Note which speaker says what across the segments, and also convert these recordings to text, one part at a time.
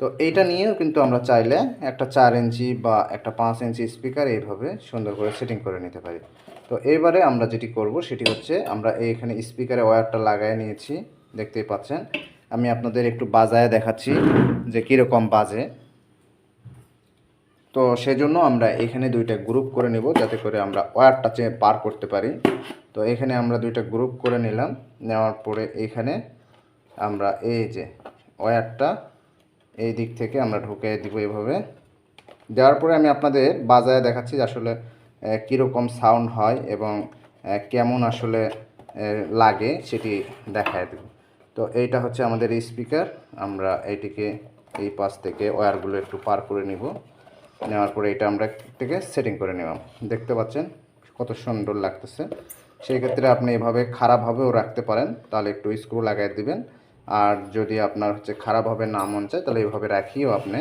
Speaker 1: তো এইটা নিয়েও কিন্তু আমরা চাইলে একটা চার ইঞ্চি বা একটা পাঁচ ইঞ্চি স্পিকার এইভাবে সুন্দর করে সেটিং করে নিতে পারি। তো এবারে আমরা যেটি করব সেটি হচ্ছে আমরা এইখানে স্পিকারে ওয়্যারটা লাগাই নিয়েছি, দেখতেই পাচ্ছেন। আমি আপনাদের একটু বাজায় দেখাচ্ছি যে কীরকম বাজে। তো সেজন্য আমরা এখানে দুইটা গ্রুপ করে নেব যাতে করে আমরা ওয়্যারটা চেয়ে পার করতে পারি। তো এখানে আমরা দুইটা গ্রুপ করে নিলাম, নেওয়ার পরে এখানে আমরা এই যে ওয়্যারটা এই দিক থেকে আমরা ঢুকে দিব এভাবে। দেওয়ার পরে আমি আপনাদের বাজায় দেখাচ্ছি যে আসলে কীরকম সাউন্ড হয় এবং কেমন আসলে লাগে সেটি দেখায় দেব। তো এইটা হচ্ছে আমাদের স্পিকার আমরা এইটিকে এই পাশ থেকে ওয়্যারগুলো একটু পার করে নিব। নেওয়ার পরে এটা আমরা থেকে সেটিং করে নিলাম। দেখতে পাচ্ছেন কত সুন্দর লাগতেছে। সেই ক্ষেত্রে আপনি এভাবে খারাপভাবেও রাখতে পারেন। তাহলে একটু স্ক্রু লাগাই দিবেন। আর যদি আপনার হচ্ছে খারাপভাবে না মন চায়, তাহলে এইভাবে রাখিও আপনি,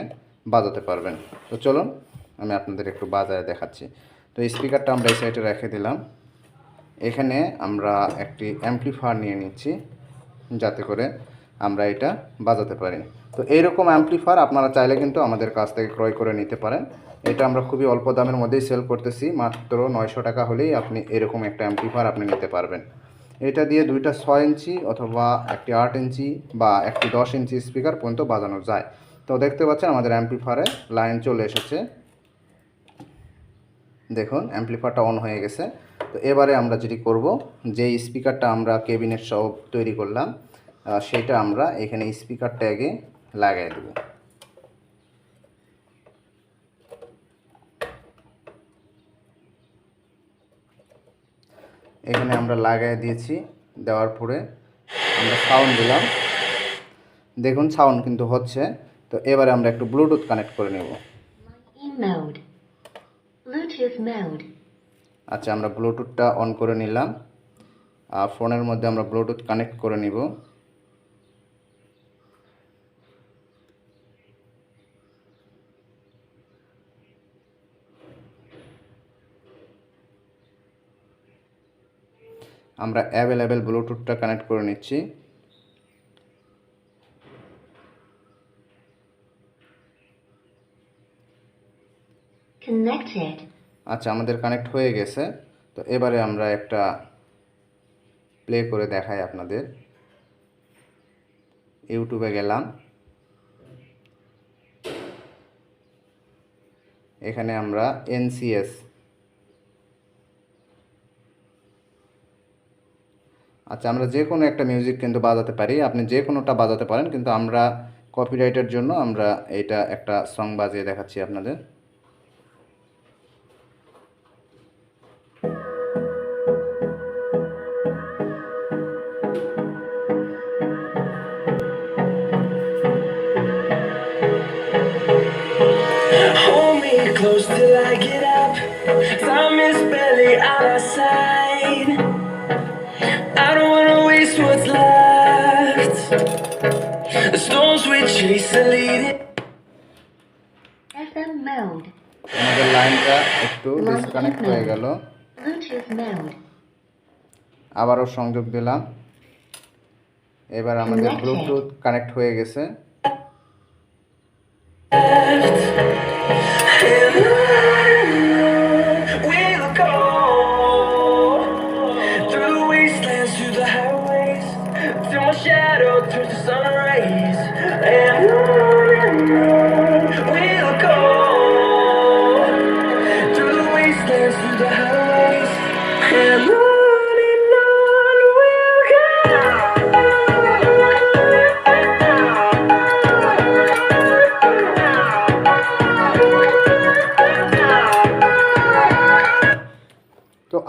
Speaker 1: বাজাতে পারবেন। তো চলুন, আমি আপনাদের একটু বাজায় দেখাচ্ছি। তো স্পিকারটা আমরা এই সাইডে রেখে দিলাম। এখানে আমরা একটি অ্যাম্পলিফায়ার নিয়ে নিচ্ছি, যাতে করে আমরা এটা বাজাতে পারি। তো এইরকম অ্যাম্পলিফায়ার আপনারা চাইলে কিন্তু আমাদের কাছ থেকে ক্রয় করে নিতে পারেন। এটা আমরা খুবই অল্প দামের মধ্যেই সেল করতেছি, মাত্র নয়শো টাকা হলেই আপনি এরকম একটা অ্যাম্পলিফায়ার আপনি নিতে পারবেন। এটা দিয়ে দুইটা ছয় ইঞ্চি অথবা একটি আট ইঞ্চি বা একটি দশ ইঞ্চি স্পিকার পর্যন্ত বাজানো যায়। তো দেখতে পাচ্ছেন আমাদের অ্যাম্পলিফায়ারে লাইন চলে এসেছে। দেখুন অ্যাম্পলিফায়ারটা অন হয়ে গেছে। তো এবারে আমরা যেটি করব যে স্পিকারটা আমরা কেবিনেট সহ তৈরি করলাম সেটা আমরা এখানে স্পিকার ট্যাগে লাগাই দেব। এখানে আমরা লাগাই দিয়েছি দেওয়ার পরে আমরা সাউন্ড দিলাম। দেখুন সাউন্ড কিন্তু হচ্ছে তো এবারে আমরা একটু ব্লুটুথ কানেক্ট করে নেব. আচ্ছা আমরা ব্লুটুথটা অন করে নিলাম। আর ফোনের মধ্যে আমরা ব্লুটুথ কানেক্ট করে নিব। আমরা অ্যাভেলেবেল ব্লুটুথটা কানেক্ট করে নিচ্ছি। আচ্ছা আমাদের কানেক্ট হয়ে গেছে। তো এবারে আমরা একটা প্লে করে দেখাই আপনাদের। ইউটিউবে গেলাম। এখানে আমরা এনসিএস আচ্ছা আমরা যে কোনো একটা মিউজিক কিন্তু বাজাতে পারি আপনি যে কোনোটা বাজাতে পারেন, কিন্তু আমরা কপিরাইটের জন্য আমরা এটা একটা সং বাজিয়ে দেখাচ্ছি আপনাদের
Speaker 2: close till I get up. Time is barely on our side. Storms we chase are leading.
Speaker 3: FM mode.
Speaker 1: আমাদের লাইনটা একটু ডিসকানেক্ট হয়ে গেল. আবারও সংযোগ দিলাম এবার আমাদের ব্লুটুথ কানেক্ট হয়ে গেছে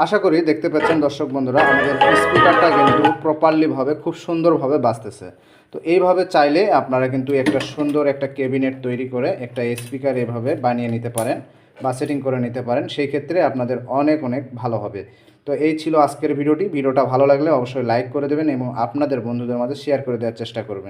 Speaker 1: আশা করি দেখতে পাচ্ছেন দর্শক বন্ধুরা, আমাদের স্পিকারটা কিন্তু প্রপারলিভাবে খুব সুন্দরভাবে বাজতেছে। তো এইভাবে চাইলে আপনারা কিন্তু একটা সুন্দর একটা ক্যাবিনেট তৈরি করে একটা স্পিকার এভাবে বানিয়ে নিতে পারেন বা সেটিং করে নিতে পারেন। সেই ক্ষেত্রে আপনাদের অনেক অনেক ভালো হবে। তো এই ছিল আজকের ভিডিওটি। ভিডিওটা ভালো লাগলে অবশ্যই লাইক করে দেবেন এবং আপনাদের বন্ধুদের মাঝে শেয়ার করে দেওয়ার চেষ্টা করবেন।